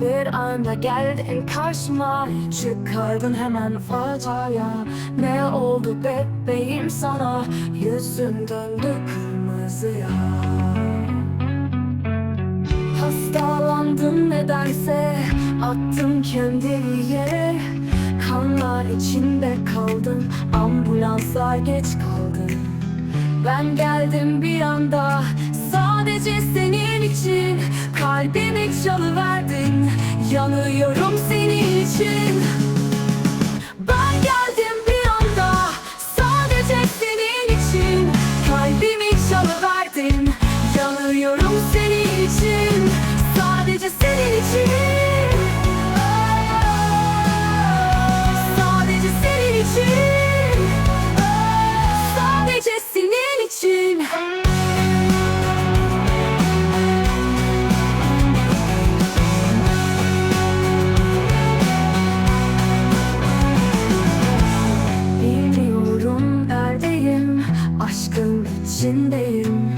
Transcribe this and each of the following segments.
Bir anda geldin karşıma. Çıkardın hemen faciaya. Ne oldu bebeğim sana? Yüzün döndü kırmızıya. Hastalandım nedense. Attım kendimi yere. Kanlar içinde kaldım Ambulanslar geç kaldı Ben geldim bir anda. Sadece senin için Kalbimi çalıverdin. Yanıyorum senin aşkın içindeyim.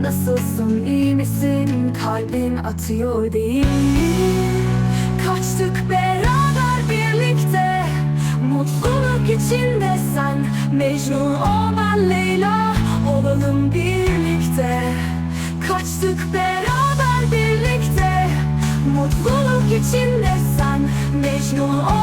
Nasılsın iyi misin? Kalbin atıyor değil mi? Kaçtık beraber birlikte. Mutluluk içinde sen Mecnun o ben Leyla Olalım birlikte. Kaçtık beraber birlikte. Mutluluk içinde sen Mecnun o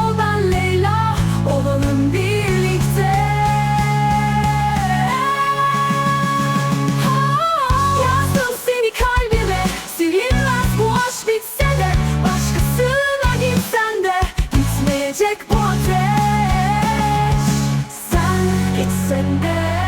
and it.